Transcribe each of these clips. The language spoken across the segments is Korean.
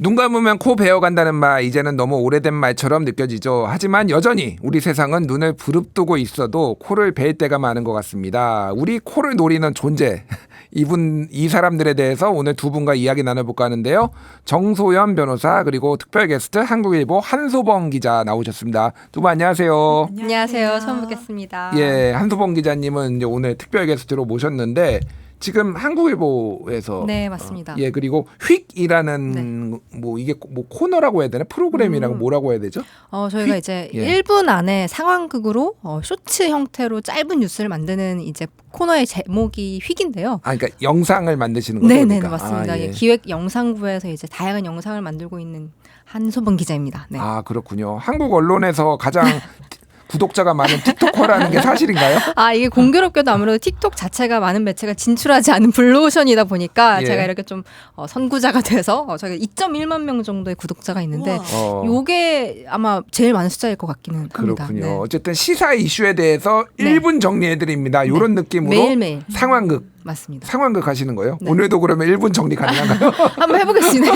눈 감으면 코 베어간다는 말 이제는 너무 오래된 말처럼 느껴지죠. 하지만 여전히 우리 세상은 눈을 부릅뜨고 있어도 코를 베일 때가 많은 것 같습니다. 우리 코를 노리는 존재 이분 이 사람들에 대해서 오늘 두 분과 이야기 나눠볼까 하는데요. 정소연 변호사 그리고 특별 게스트 한국일보 한소범 기자 나오셨습니다. 두 분 안녕하세요. 안녕하세요. 처음 뵙겠습니다. 예, 한소범 기자님은 이제 오늘 특별 게스트로 모셨는데 지금 한국일보에서 네, 맞습니다. 예 그리고 휙이라는 뭐 이게 뭐 코너라고 해야 되나 프로그램이라고 음. 뭐라고 해야 되죠? 어, 저희가 휙? 이제 예. 1분 안에 상황극으로 어, 쇼츠 형태로 짧은 뉴스를 만드는 이제 코너의 제목이 휙인데요. 아 그러니까 영상을 만드시는 거죠? 네, 네, 그러니까. 맞습니다. 아, 예. 예, 기획 영상부에서 이제 다양한 영상을 만들고 있는 한소범 기자입니다. 네. 아 그렇군요. 한국 언론에서 가장 구독자가 많은 틱토커라는 게 사실인가요? 아 이게 공교롭게도 아무래도 틱톡 자체가 많은 매체가 진출하지 않은 블루오션이다 보니까 예. 제가 이렇게 좀 어, 선구자가 돼서 어, 저희가 2.1만 명 정도의 구독자가 있는데 우와. 어, 요게 아마 제일 많은 숫자일 것 같기는 합니다. 그렇군요. 네. 어쨌든 시사 이슈에 대해서 네. 1분 정리해드립니다. 이런 느낌으로 매일매일 상황극 맞습니다. 상황극 하시는 거예요? 네. 오늘도 그러면 1분 정리 가능한가요? 한번 해보겠습니다.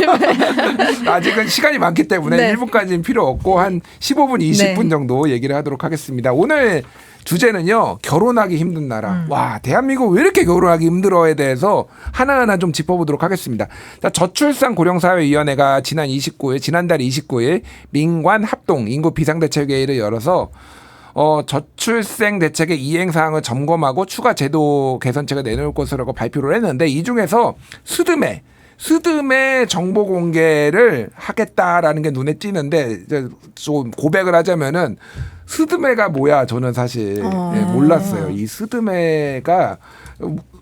아직은 시간이 많기 때문에 네. 1분까지는 필요 없고 한 15분, 20분 네. 정도 얘기를 하도록 하겠습니다. 오늘 주제는요. 결혼하기 힘든 나라. 음. 와, 대한민국 왜 이렇게 결혼하기 힘들어에 대해서 하나하나 좀 짚어보도록 하겠습니다. 자, 저출산 고령사회위원회가 지난 29일, 지난달 29일 민관 합동 인구 비상대책회의를 열어서 어, 저출생 대책의 이행 사항을 점검하고 추가 제도 개선책을 내놓을 것이라고 발표를 했는데 이 중에서 스드메 스드메 정보 공개를 하겠다라는 게 눈에 띄는데 이제 좀 고백을 하자면은 스드메가 뭐야 저는 사실 어. 예, 몰랐어요. 이 스드메가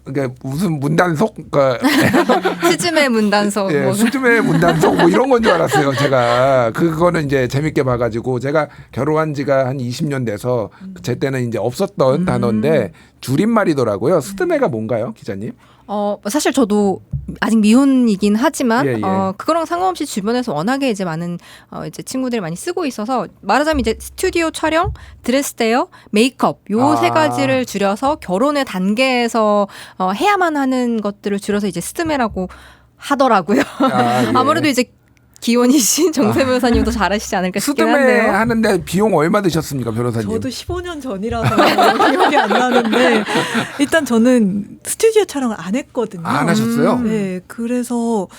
그게 무슨 문단속 그러니까 스즈메 문단속 예, 뭐 수즘의 문단속 뭐 이런 건 줄 알았어요. 제가 그거는 이제 재밌게 봐가지고 제가 결혼한 지가 한 20년 돼서 제 때는 이제 없었던 단어인데 줄임말이더라고요. 스드메가 뭔가요, 기자님? 어, 사실 저도 아직 미혼이긴 하지만 예, 예. 어, 그거랑 상관없이 주변에서 워낙에 이제 많은 어, 이제 친구들이 많이 쓰고 있어서 말하자면 이제 스튜디오 촬영, 드레스 대여, 메이크업 요 아. 세 가지를 줄여서 결혼의 단계에서 어, 해야만 하는 것들을 줄여서 이제 스드메라고 하더라고요. 아, 예. 아무래도 이제 기혼이신 정세 변호사님도 잘하시지 않을까 싶긴 스드메 한데요. 하는데 비용 얼마 드셨습니까, 변호사님? 저도 15년 전이라서 기억이 안 나는데 일단 저는 스튜디오 촬영을 안 했거든요. 아, 안 하셨어요? 음. 네, 그래서 그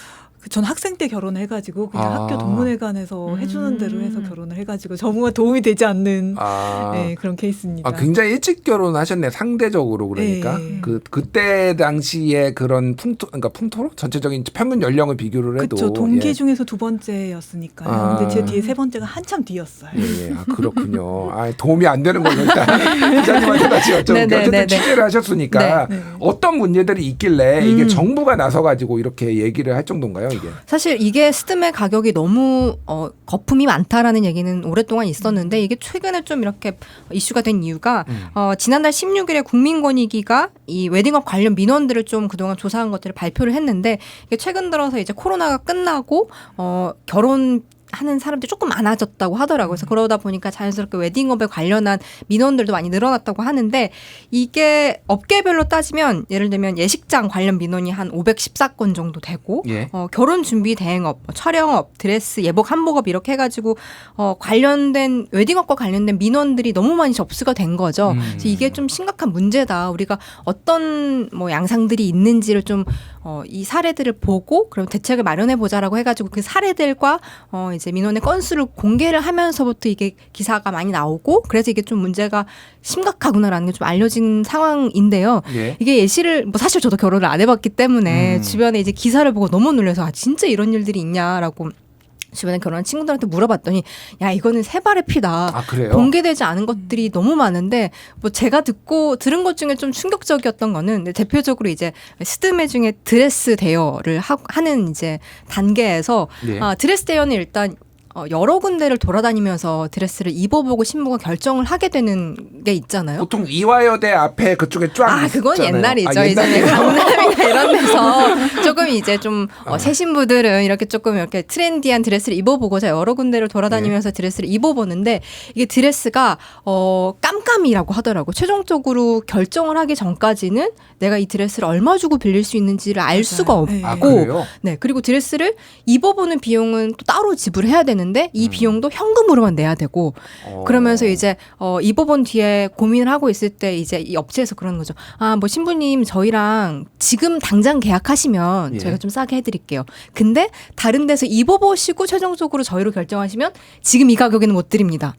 전 학생 때 결혼해가지고 그냥 아. 학교 동문회관에서 음. 해주는 대로 해서 결혼을 해가지고 정부가 도움이 되지 않는 아, 네, 그런 케이스입니다. 아, 굉장히 일찍 결혼하셨네 상대적으로 그러니까 네. 그 그때 당시에 그런 풍토 그러니까 풍토로 전체적인 평균 연령을 비교를 해도 그렇죠. 동기 예. 중에서 두 번째였으니까요. 아. 근데 제 뒤에 세 번째가 한참 뒤였어요. 예, 예. 아, 그렇군요. 아, 도움이 안 되는 걸로 일단 기자님한테 다시 여쭤볼게요. 네, 네, 어쨌든 네, 네. 취재를 하셨으니까 네. 어떤 문제들이 있길래 이게 음. 정부가 나서 가지고 이렇게 얘기를 할 정도인가요, 이게? 사실 이게 스드메 가격이 너무 어, 거품이 많다라는 얘기는 오랫동안 있었는데 이게 최근에 좀 이렇게 이슈가 된 이유가 음. 어, 지난달 16일에 국민권익위가 이 웨딩업 관련 민원들을 좀 그동안 조사한 것들을 발표를 했는데 이게 최근 들어서 이제 코로나가 끝나고 어, 결혼 하는 사람들이 조금 많아졌다고 하더라고요. 그래서 그러다 보니까 자연스럽게 웨딩업에 관련한 민원들도 많이 늘어났다고 하는데 이게 업계별로 따지면 예를 들면 예식장 관련 민원이 한 514건 정도 되고 예. 어, 결혼 준비 대행업, 뭐 촬영업, 드레스, 예복, 한복업 이렇게 해가지고 어, 관련된 웨딩업과 관련된 민원들이 너무 많이 접수가 된 거죠. 음. 그래서 이게 좀 심각한 문제다. 우리가 어떤 뭐 양상들이 있는지를 좀 어, 이 사례들을 보고 그럼 대책을 마련해 보자라고 해가지고 그 사례들과 어, 이제 민원의 건수를 공개를 하면서부터 이게 기사가 많이 나오고 그래서 이게 좀 문제가 심각하구나라는 게 좀 알려진 상황인데요. 예. 이게 예시를 뭐 사실 저도 결혼을 안 해봤기 때문에 음. 주변에 이제 기사를 보고 너무 놀라서 아 진짜 이런 일들이 있냐라고 주변에 결혼한 친구들한테 물어봤더니 야 이거는 세 발의 피다. 아, 그래요? 공개되지 않은 것들이 너무 많은데 뭐 제가 듣고 들은 것 중에 좀 충격적이었던 거는 대표적으로 이제 스드메 중에 드레스 대여를 하, 는 이제 단계에서 예. 아, 드레스 대여는 일단 어, 여러 군데를 돌아다니면서 드레스를 입어보고 신부가 결정을 하게 되는 게 있잖아요. 보통 이화여대 앞에 그쪽에 쫙 아, 그건 있잖아요. 옛날이죠. 아, 옛날이에요? 강남이나 이런 데서 조금 이제 좀 어, 새신 분들은 이렇게 조금 이렇게 트렌디한 드레스를 입어보고자 여러 군데를 네. 돌아다니면서 드레스를 입어보는데 이게 드레스가 어, 깜깜이라고 하더라고. 최종적으로 결정을 하기 전까지는 내가 이 드레스를 얼마 주고 빌릴 수 있는지를 알 맞아요. 수가 없고 네. 아 그래요? 네, 그리고 드레스를 입어보는 비용은 또 따로 지불해야 되는 데 이 음. 비용도 현금으로만 내야 되고 어. 그러면서 이제 어 입어본 뒤에 고민을 하고 있을 때 이제 이 업체에서 그러는 거죠. 아, 뭐 신부님 저희랑 지금 당장 계약하시면 예. 저희가 좀 싸게 해드릴게요. 근데 다른 데서 입어보시고 최종적으로 저희로 결정하시면 지금 이 가격에는 못 드립니다.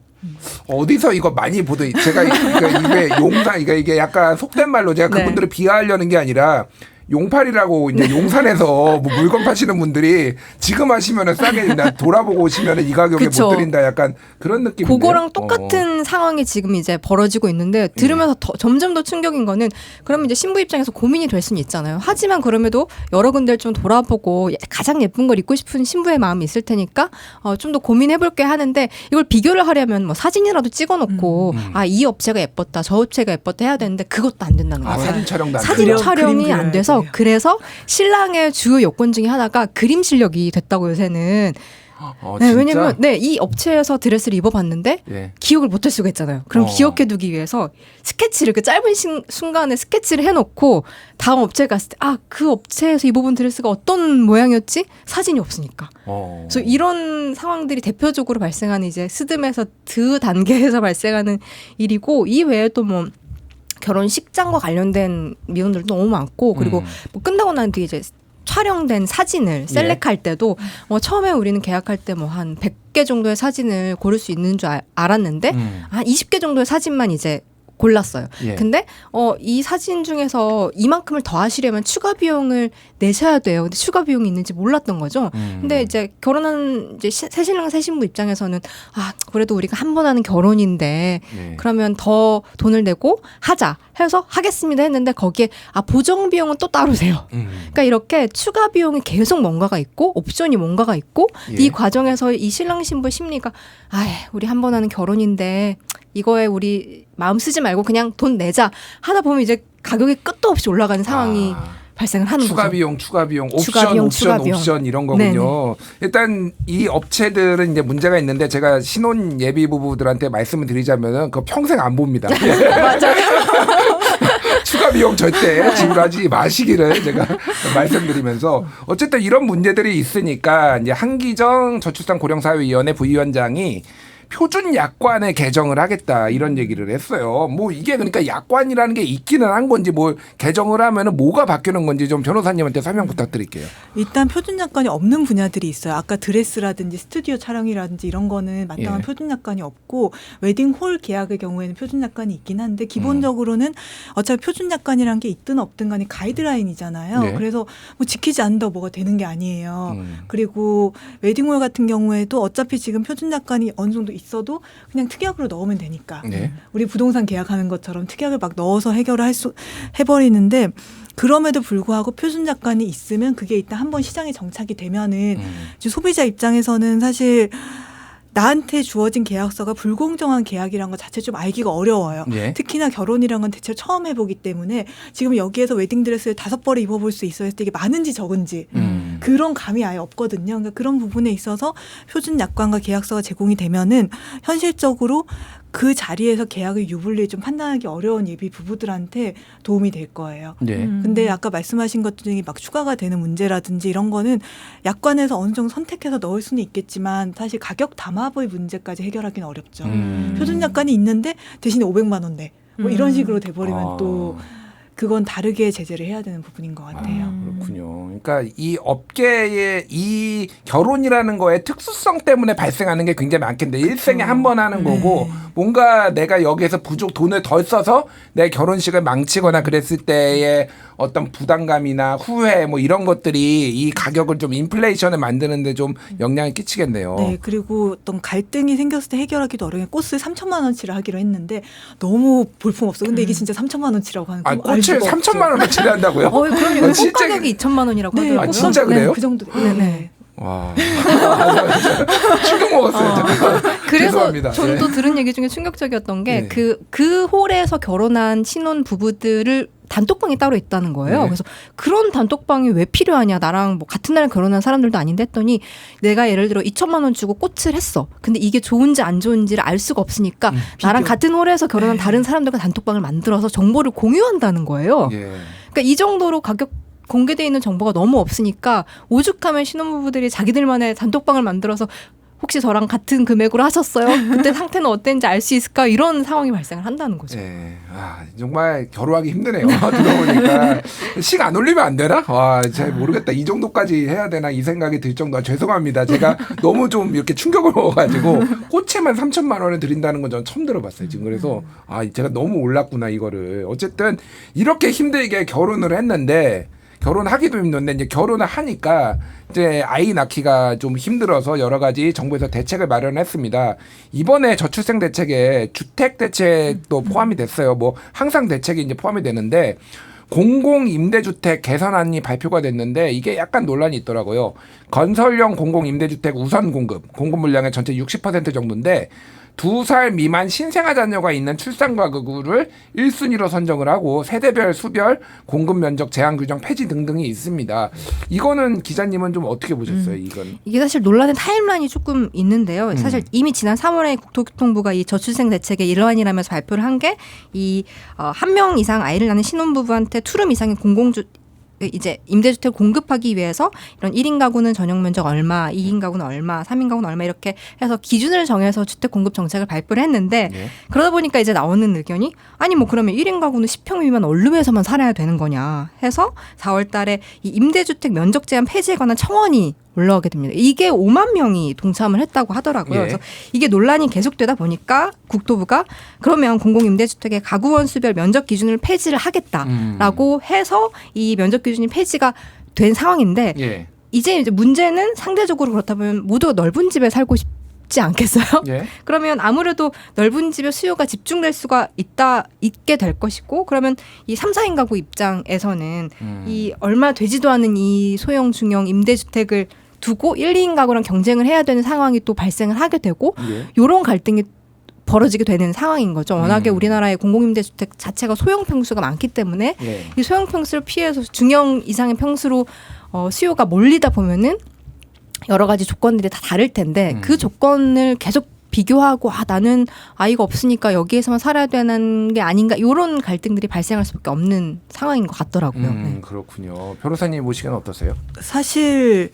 어디서 이거 많이 보던 제가 이게 용산 이게 이게 약간 속된 말로 제가 네. 그분들을 비하하려는 게 아니라 용팔이라고 이제 용산에서 뭐 물건 파시는 분들이 지금 하시면은 싸게 나 돌아보고 오시면은 이 가격에 그쵸. 못 드린다 약간 그런 느낌인데. 그거랑 똑같은 상황이 지금 이제 벌어지고 있는데 들으면서 더, 점점 더 충격인 거는 그러면 이제 신부 입장에서 고민이 될 수는 있잖아요. 하지만 그럼에도 여러 군데를 좀 돌아보고 예- 가장 예쁜 걸 입고 싶은 신부의 마음이 있을 테니까 어, 좀 더 고민해볼게 하는데 이걸 비교를 하려면 뭐 사진이라도 찍어놓고 음. 아이 업체가 예뻤다 저 업체가 예뻤다 해야 되는데 그것도 안 된다는 아 거예요. 사진 촬영도 안 사진 촬영이 그림 안 돼서 그래서 신랑의 주요 요건 중에 하나가 그림 실력이 됐다고 요새는 어, 네? 왜냐면 네 이 업체에서 드레스를 입어봤는데 예. 기억을 못할 수가 있잖아요. 그럼 어. 기억해두기 위해서 스케치를 그 짧은 신- 순간에 스케치를 해놓고 다음 업체 갔을 때 아 그 업체에서 입어본 드레스가 어떤 모양이었지 사진이 없으니까. 어. 그래서 이런 상황들이 대표적으로 발생하는 이제 스드메에서 드 단계에서 발생하는 일이고 이 외에도 뭐 결혼식장과 관련된 미혼들도 너무 많고 그리고 음. 뭐 끝나고 난 뒤에 이제 촬영된 사진을 셀렉할 때도 뭐 처음에 우리는 계약할 때 뭐 한 100개 정도의 사진을 고를 수 있는 줄 알- 알았는데 음. 한 20개 정도의 사진만 이제 골랐어요. 예. 근데 어 이 사진 중에서 이만큼을 더 하시려면 추가 비용을 내셔야 돼요. 근데 추가 비용이 있는지 몰랐던 거죠. 음. 근데 이제 결혼한 이제 시- 새신랑 새신부 입장에서는 아 그래도 우리가 한 번 하는 결혼인데 예. 그러면 더 돈을 내고 하자 해서 하겠습니다 했는데 거기에 아 보정 비용은 또 따로세요. 음. 그러니까 이렇게 추가 비용이 계속 뭔가가 있고 옵션이 뭔가가 있고 예. 이 과정에서 이 신랑 신부의 심리가 아 우리 한 번 하는 결혼인데 이거에 우리 마음 쓰지 말고 그냥 돈 내자 하다 보면 이제 가격이 끝도 없이 올라가는 상황이 아. 발생을 하는 추가 거죠. 비용, 추가 비용, 옵션, 추가 비용, 옵션, 추가 비용. 옵션 이런 거군요. 일단 이 업체들은 이제 문제가 있는데 제가 신혼 예비 부부들한테 말씀을 드리자면은 그 평생 안 봅니다. 추가 비용 절대 지불하지 마시기를 제가 말씀드리면서 어쨌든 이런 문제들이 있으니까 이제 한기정 저출산 고령사회위원회 부위원장이 표준 약관을 개정을 하겠다 이런 얘기를 했어요. 뭐 이게 그러니까 약관이라는 게 있기는 한 건지 뭐 개정을 하면은 뭐가 바뀌는 건지 좀 변호사님한테 설명 부탁드릴게요. 일단 표준 약관이 없는 분야들이 있어요. 아까 드레스라든지 스튜디오 촬영이라든지 이런 거는 마땅한 예. 표준 약관이 없고 웨딩 홀 계약의 경우에는 표준 약관이 있긴 한데 기본적으로는 어차피 표준 약관이란 게 있든 없든 간에 가이드라인이잖아요. 네. 그래서 뭐 지키지 않는다고 뭐가 되는 게 아니에요. 음. 그리고 웨딩홀 같은 경우에도 어차피 지금 표준 약관이 어느 정도 있어도 그냥 특약으로 넣으면 되니까 네. 우리 부동산 계약하는 것처럼 특약을 막 넣어서 해결을 할 수 해버리는데 그럼에도 불구하고 표준 약관이 있으면 그게 일단 한번 시장에 정착이 되면은 음. 소비자 입장에서는 사실 나한테 주어진 계약서가 불공정한 계약이란 것 자체 좀 알기가 어려워요. 예. 특히나 결혼이란 건 대체 처음 해보기 때문에 지금 여기에서 웨딩드레스를 다섯 벌을 입어볼 수 있어야 때 이게 많은지 적은지 음. 그런 감이 아예 없거든요. 그러니까 그런 부분에 있어서 표준 약관과 계약서가 제공이 되면은 현실적으로 그 자리에서 계약의 유불리를 좀 판단하기 어려운 예비 부부들한테 도움이 될 거예요. 네. 음. 근데 아까 말씀하신 것 중에 막 추가가 되는 문제라든지 이런 거는 약관에서 어느 정도 선택해서 넣을 수는 있겠지만 사실 가격 담합의 문제까지 해결하기는 어렵죠. 음. 표준 약관이 있는데 대신에 500만 원 내. 뭐 이런 음. 식으로 돼버리면 아. 또 그건 다르게 제재를 해야 되는 부분인 것 같아요. 아, 음. 그렇군요. 그러니까 이 업계의 이 결혼이라는 거에 특수성 때문에 발생하는 게 굉장히 많겠는데 일생에 한 번 하는 거고 네. 뭔가 내가 여기에서 부족 돈을 덜 써서 내 결혼식을 망치거나 그랬을 때의 어떤 부담감이나 후회 뭐 이런 것들이 이 가격을 좀 인플레이션을 만드는데 좀 영향을 끼치겠네요. 네, 그리고 어떤 갈등이 생겼을 때 해결하기도 어려운 꽃을 3천만 원치를 하기로 했는데 너무 볼품없어. 근데 이게 음. 진짜 3천만 원치라고 하는 아, 거. 아, 꽃 3천, 3천만 원어치를 한다고요? 어, 그럼요. 실가격이 2천만 원이라고 네, 하더라고요. 아, 진짜 네, 그래요? 그 정도. 네네. 와. 충격 먹었어요. 잠깐만. 그래서. 저는 네. 또 들은 얘기 중에 충격적이었던 게 네. 그그 홀에서 결혼한 신혼 부부들을 단톡방이 따로 있다는 거예요. 네. 그래서 그런 단톡방이 왜 필요하냐? 나랑 뭐 같은 날 결혼한 사람들도 아닌데 했더니 내가 예를 들어 2천만 원 주고 꽃을 했어. 근데 이게 좋은지 안 좋은지를 알 수가 없으니까 음, 나랑. 같은 홀에서 결혼한 네. 다른 사람들과 단톡방을 만들어서 정보를 공유한다는 거예요. 예. 그러니까 이 정도로 가격 공개돼 있는 정보가 너무 없으니까 오죽하면 신혼부부들이 자기들만의 단톡방을 만들어서 혹시 저랑 같은 금액으로 하셨어요? 그때 상태는 어땠는지 알 수 있을까? 이런 상황이 발생을 한다는 거죠. 예. 아, 정말 결혼하기 힘드네요. 들어보니까 식 안 올리면 안 되나? 와, 잘 모르겠다. 이 정도까지 해야 되나 이 생각이 들 정도가 죄송합니다. 제가 너무 좀 이렇게 충격을 먹어가지고 꽃에만 3천만 원을 드린다는 건 저는 처음 들어봤어요. 지금 그래서 아, 제가 너무 올랐구나 이거를. 어쨌든 이렇게 힘들게 결혼을 했는데. 결혼하기도 힘든데 이제 결혼을 하니까 이제 아이 낳기가 좀 힘들어서 여러 가지 정부에서 대책을 마련했습니다. 이번에 저출생 대책에 주택 대책도 포함이 됐어요. 뭐 항상 대책이 이제 포함이 되는데 공공 임대주택 개선안이 발표가 됐는데 이게 약간 논란이 있더라고요. 건설형 공공 임대주택 우선 공급 공급 물량의 전체 60% 정도인데 두 살 미만 신생아 자녀가 있는 출산 가구를 1순위로 선정을 하고 세대별 수별 공급 면적 제한 규정 폐지 등등이 있습니다. 이거는 기자님은 좀 어떻게 보셨어요? 이건 이게 사실 논란의 타임라인이 조금 있는데요. 사실 이미 지난 3월에 국토교통부가 이 저출생 대책의 일환이라면서 발표를 한 게이 어, 한명 이상 아이를 낳는 신혼부부한테 투룸 이상의 공공주 이제 임대주택 을 공급하기 위해서 이런 1인 가구는 전용 면적 얼마, 2인 가구는 얼마, 3인 가구는 얼마 이렇게 해서 기준을 정해서 주택 공급 정책을 발표를 했는데 예. 그러다 보니까 이제 나오는 의견이 아니 뭐 그러면 1인 가구는 10평 미만 원룸에서만 살아야 되는 거냐 해서 4월 달에 이 임대주택 면적 제한 폐지에 관한 청원이 올라오게 됩니다. 이게 5만 명이 동참을 했다고 하더라고요. 예. 그래서 이게 논란이 계속되다 보니까 국토부가 그러면 공공임대주택의 가구원 수별 면적 기준을 폐지를 하겠다라고 해서 이 면적 기준이 폐지가 된 상황인데 예. 이제 이제 문제는 상대적으로 그렇다면 모두가 넓은 집에 살고 싶 지 않겠어요? 예. 그러면 아무래도 넓은 집에 수요가 집중될 수가 있다 있게 될 것이고 그러면 이 3, 4인 가구 입장에서는 음. 이 얼마 되지도 않은 이 소형 중형 임대주택을 두고 1, 2인 가구랑 경쟁을 해야 되는 상황이 또 발생을 하게 되고 예. 요런 갈등이 벌어지게 되는 상황인 거죠. 워낙에 음. 우리나라의 공공임대주택 자체가 소형 평수가 많기 때문에 예. 이 소형 평수를 피해서 중형 이상의 평수로 어, 수요가 몰리다 보면은 여러 가지 조건들이 다 다를 텐데 음. 그 조건을 계속 비교하고 아 나는 아이가 없으니까 여기에서만 살아야 되는 게 아닌가 이런 갈등들이 발생할 수밖에 없는 상황인 것 같더라고요. 음, 네. 그렇군요. 변호사님 보시기엔 어떠세요? 사실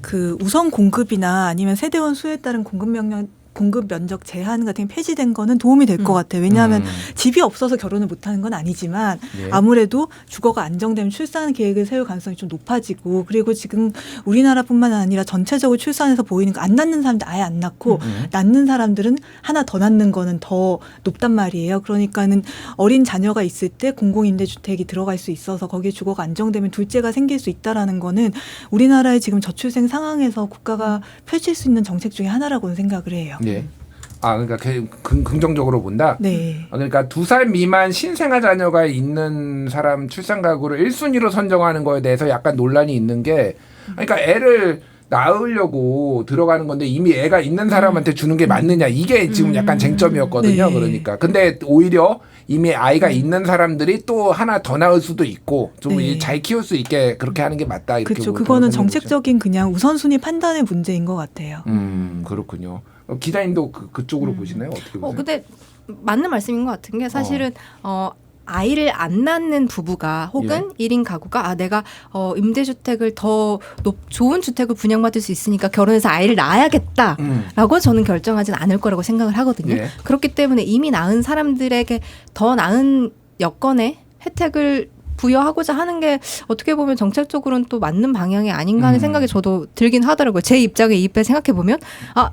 그 우선 공급이나 아니면 세대원 수에 따른 공급 명령 공급 면적 제한 같은 게 폐지된 거는 도움이 될것 음. 같아요. 왜냐하면 음. 집이 없어서 결혼을 못 하는 건 아니지만 예. 아무래도 주거가 안정되면 출산 계획을 세울 가능성이 좀 높아지고 그리고 지금 우리나라뿐만 아니라 전체적으로 출산에서 보이는 거 안 낳는 사람들 아예 안 낳고 음. 낳는 사람들은 하나 더 낳는 거는 더 높단 말이에요. 그러니까는 어린 자녀가 있을 때 공공임대 주택이 들어갈 수 있어서 거기에 주거가 안정되면 둘째가 생길 수 있다라는 거는 우리나라의 지금 저출생 상황에서 국가가 펼칠 수 있는 정책 중에 하나라고는 생각을 해요. 예. 아 그러니까 그- 긍, 긍정적으로 본다. 네. 아, 그러니까 두 살 미만 신생아 자녀가 있는 사람 출산 가구를 1순위로 선정하는 거에 대해서 약간 논란이 있는 게 그러니까 애를 낳으려고 들어가는 건데 이미 애가 있는 사람한테 주는 게 맞느냐 이게 지금 약간 쟁점이었거든요. 네. 그러니까 근데 오히려 이미 아이가 있는 사람들이 또 하나 더 낳을 수도 있고 좀 네. 잘 키울 수 있게 그렇게 하는 게 맞다 이렇게 그렇죠. 보- 그거는 보는 거죠. 정책적인 그냥 우선순위 판단의 문제인 것 같아요. 음 그렇군요. 어, 기자님도 그, 그쪽으로 보시나요? 어떻게 보세요? 어 근데 맞는 말씀인 것 같은 게 사실은 어. 아이를 안 낳는 부부가 혹은 일 1인 가구가 아 내가 어 임대주택을 더 높, 좋은 주택을 분양받을 수 있으니까 결혼해서 아이를 낳아야겠다. 음. 라고 저는 결정하진 않을 거라고 생각을 하거든요. 예. 그렇기 때문에 이미 낳은 사람들에게 더 나은 여건의 혜택을 부여하고자 하는 게 어떻게 보면 정책적으로는 또 맞는 방향이 아닌가 하는 음. 생각이 저도 들긴 하더라고요. 제 입장에 이입해 생각해 보면 아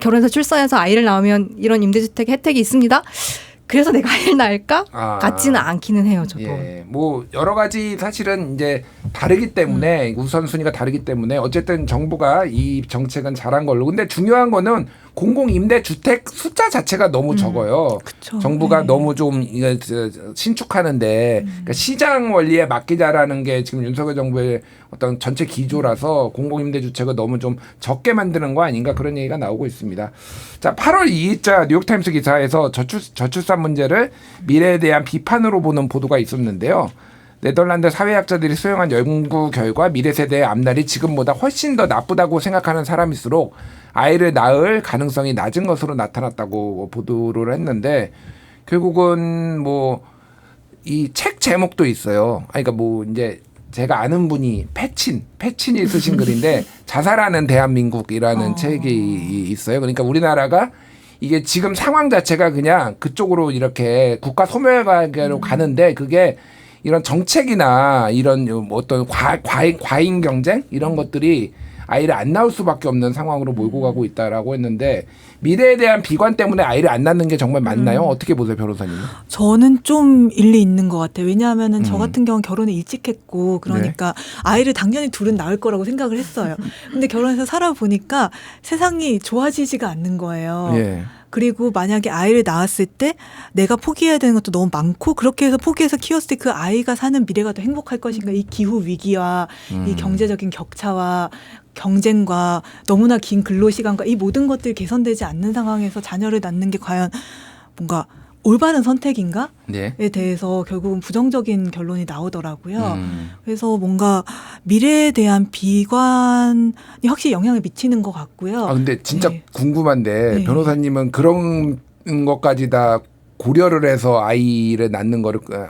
결혼해서 출산해서 아이를 낳으면 이런 임대주택 혜택이 있습니다. 그래서 내가 아이를 낳을까? 아. 같지는 않기는 해요, 저도. 예, 뭐 여러 가지 사실은 이제 다르기 때문에 우선순위가 다르기 때문에 어쨌든 정부가 이 정책은 잘한 걸로. 근데 중요한 거는 공공 임대 주택 숫자 자체가 너무 적어요. 그쵸. 정부가 네. 너무 좀 이거 신축하는데 그러니까 시장 원리에 맡기자라는 게 지금 윤석열 정부의 어떤 전체 기조라서 공공임대주택을 너무 좀 적게 만드는 거 아닌가 그런 얘기가 나오고 있습니다. 자, 8월 2일자 뉴욕타임스 기사에서 저출, 저출산 문제를 미래에 대한 비판으로 보는 보도가 있었는데요. 네덜란드 사회학자들이 수행한 연구 결과 미래 세대의 앞날이 지금보다 훨씬 더 나쁘다고 생각하는 사람일수록 아이를 낳을 가능성이 낮은 것으로 나타났다고 보도를 했는데 결국은 뭐 이 책 제목도 있어요. 아니, 그러니까 뭐 이제 제가 아는 분이 패친 패친이 쓰신 글인데 자살하는 대한민국이라는 어. 책이 이- 있어요. 그러니까 우리나라가 이게 지금 상황 자체가 그냥 그쪽으로 이렇게 국가 소멸가로 음. 가는데 그게 이런 정책이나 이런 뭐 어떤 과, 과잉, 과잉 경쟁 이런 것들이 아이를 안 낳을 수밖에 없는 상황으로 몰고 가고 있다라고 했는데 미래에 대한 비관 때문에 아이를 안 낳는 게 정말 맞나요? 어떻게 보세요, 변호사님? 저는 좀 일리 있는 것 같아요. 왜냐하면은 저 음. 같은 경우는 결혼을 일찍 했고 그러니까 아이를 당연히 둘은 낳을 거라고 생각을 했어요. 근데 결혼해서 살아보니까 세상이 좋아지지가 않는 거예요. 예. 그리고 만약에 아이를 낳았을 때 내가 포기해야 되는 것도 너무 많고 그렇게 해서 포기해서 키웠을 때 그 아이가 사는 미래가 더 행복할 것인가 이 기후 위기와 이 음. 경제적인 격차와 경쟁과 너무나 긴 근로 시간과 이 모든 것들이 개선되지 않는 상황에서 자녀를 낳는 게 과연 뭔가 올바른 선택인가에 네. 대해서 결국은 부정적인 결론이 나오더라고요. 음. 그래서 뭔가 미래에 대한 비관이 확실히 영향을 미치는 것 같고요. 아 근데 진짜 네. 궁금한데 네. 변호사님은 그런 것까지 다 고려를 해서 아이를 낳는 거를 그,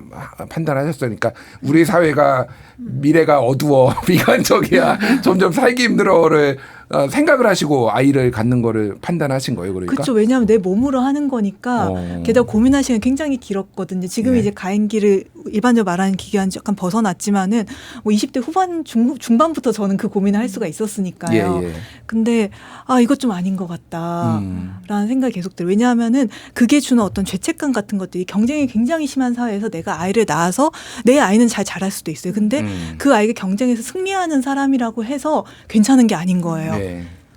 판단하셨어요. 그러니까 우리 사회가 미래가 어두워 비관적이야 점점 살기 힘들어를 어, 생각을 하시고 아이를 갖는 거를 판단하신 거예요. 그러니까. 그렇죠. 왜냐하면 내 몸으로 하는 거니까 어. 게다가 고민할 시간이 굉장히 길었거든요. 지금 네. 이제 가임기를 일반적으로 말하는 기간 약간 벗어났지만은 뭐 20대 후반 중, 중반부터 저는 그 고민을 할 수가 예, 있었으니까요. 예. 근데 아 이것 좀 아닌 것 같다. 음. 라는 생각이 계속 들어요. 왜냐하면은 그게 주는 어떤 죄책감 같은 것들이 경쟁이 굉장히 심한 사회에서 내가 아이를 낳아서 내 아이는 잘 자랄 수도 있어요. 근데 음. 그 아이가 경쟁에서 승리하는 사람이라고 해서 괜찮은 게 아닌 거예요. 네.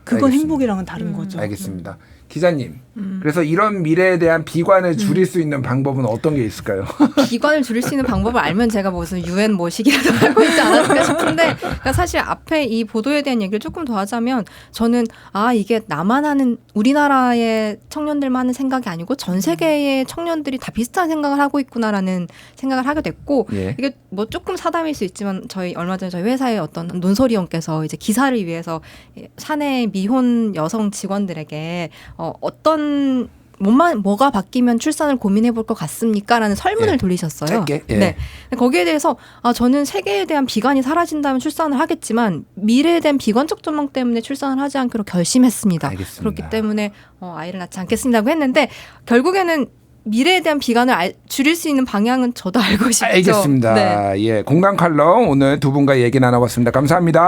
그건 알겠습니다. 행복이랑은 다른 음. 거죠. 알겠습니다. 기자님. 음. 그래서 이런 미래에 대한 비관을 줄일 수 있는 방법은 어떤 게 있을까요? 비관을 줄일 수 있는 방법을 알면 제가 무슨 유엔 뭐시기라도 하고 있지 않았을까 싶은데 그러니까 사실 앞에 이 보도에 대한 얘기를 조금 더 하자면 저는 아 이게 나만 하는 우리나라의 청년들만 하는 생각이 아니고 전 세계의 청년들이 다 비슷한 생각을 하고 있구나라는 생각을 하게 됐고 예. 이게 뭐 조금 사담일 수 있지만 저희 얼마 전에 저희 회사의 어떤 논설위원께서 이제 기사를 위해서 사내 미혼 여성 직원들에게 어, 어떤 뭐만 뭐가 바뀌면 출산을 고민해 볼 것 같습니까라는 설문을 예. 돌리셨어요. 짧게, 예. 네. 거기에 대해서 아 저는 세계에 대한 비관이 사라진다면 출산을 하겠지만 미래에 대한 비관적 전망 때문에 출산을 하지 않기로 결심했습니다. 알겠습니다. 그렇기 때문에 어, 아이를 낳지 않겠습니다고 했는데 결국에는 미래에 대한 비관을 알- 줄일 수 있는 방향은 저도 알고 싶죠. 알겠습니다. 네. 예, 공감 칼럼 오늘 두 분과 얘기 나눠봤습니다. 감사합니다.